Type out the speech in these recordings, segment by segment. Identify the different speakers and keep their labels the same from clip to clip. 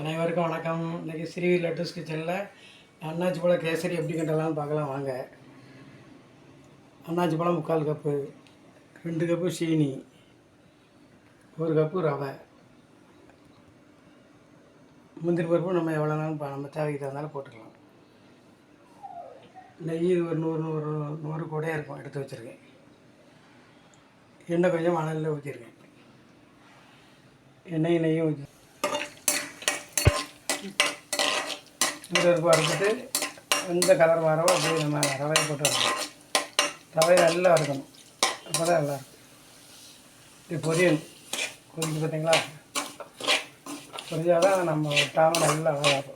Speaker 1: அனைவருக்கும் வணக்கம். இன்றைக்கி ஸ்ரீ லட்டூஸ் கிச்சனில் அண்ணாச்சி பழம் கேசரி எப்படி கண்டலாம்னு பார்க்கலாம் வாங்க. அண்ணாச்சி பழம் முக்கால் கப்பு ரெண்டு கப்பு சீனி ஒரு கப்பு ரவை. முந்திரி பருப்பு நம்ம எவ்வளோ நாளும் நம்ம தேவைக்கு தகுந்தாலும் போட்டுக்கலாம். நெய் ஒரு நூறு நூறு நூறு கூடையாக இருக்கும் எடுத்து வச்சுருக்கேன். எண்ணெய் கொஞ்சம் மணலில் ஊற்றிருக்கேன் எண்ணெய் நெய்யும் ஊற்றி இந்த ஒரு வறுத்துட்டு எந்த கலர் வரவோ அப்படியே நம்ம ரவையை போட்டு வரணும் ரவையை நல்லா வறுக்கணும். அப்போ தான் நல்லா இருக்கும். இது பொரியல். கொதிக்கு பார்த்தீங்களா? பொரிஞ்சால் தான் நம்ம விட்டாமல் நல்லா அழகாக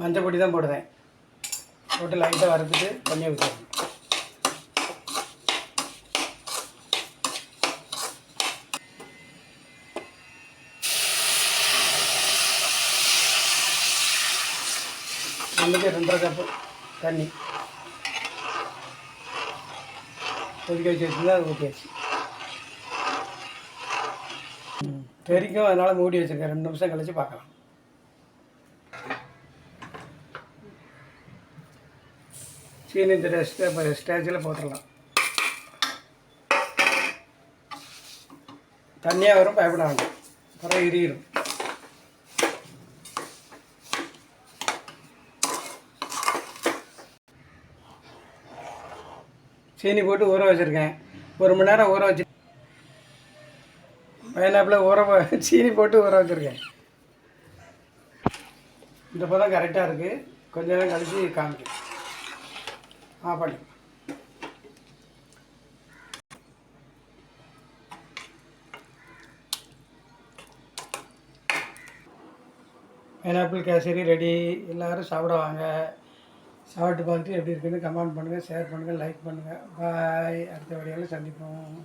Speaker 1: மஞ்சள் பொடி தான் போடுவேன். போட்டு லைட்டாக வறுத்துட்டு தண்ணியை ஊற்றிடணும் ரெண்டுக்கு ரெண்டரை கப்பு தண்ணி. கொதிக்க வச்சு வச்சுருந்தா அது ஊற்றியாச்சு தெரிக்கும் அதனால் மூடி வச்சுருக்கேன். ரெண்டு நிமிஷம் கழித்து பார்க்கலாம். சீனி இந்த ஸ்டே ஸ்டேஜில் போட்டுடலாம். தண்ணியாக வரும் பயப்பட வேண்டாம் அப்புறம் எரியிடும் சீனி போட்டு ஊற வச்சுருக்கேன். ஒரு மணி நேரம் ஊற வச்சு பைனாப்பில் ஊற சீனி போட்டு ஊற வச்சுருக்கேன். இந்த பதம் கரெக்டாக இருக்குது கொஞ்ச நேரம் கழித்து காமிக்கும் ஆ பண்ணி. Pineapple kesari ready. எல்லோரும் சாப்பிட வாங்க சாப்பிட்டு பார்த்துட்டு எப்படி இருக்குன்னு கமெண்ட் பண்ணுங்கள் ஷேர் பண்ணுங்கள் லைக் பண்ணுங்கள் பாய் அடுத்த வீடியோவில் சந்திப்போம்.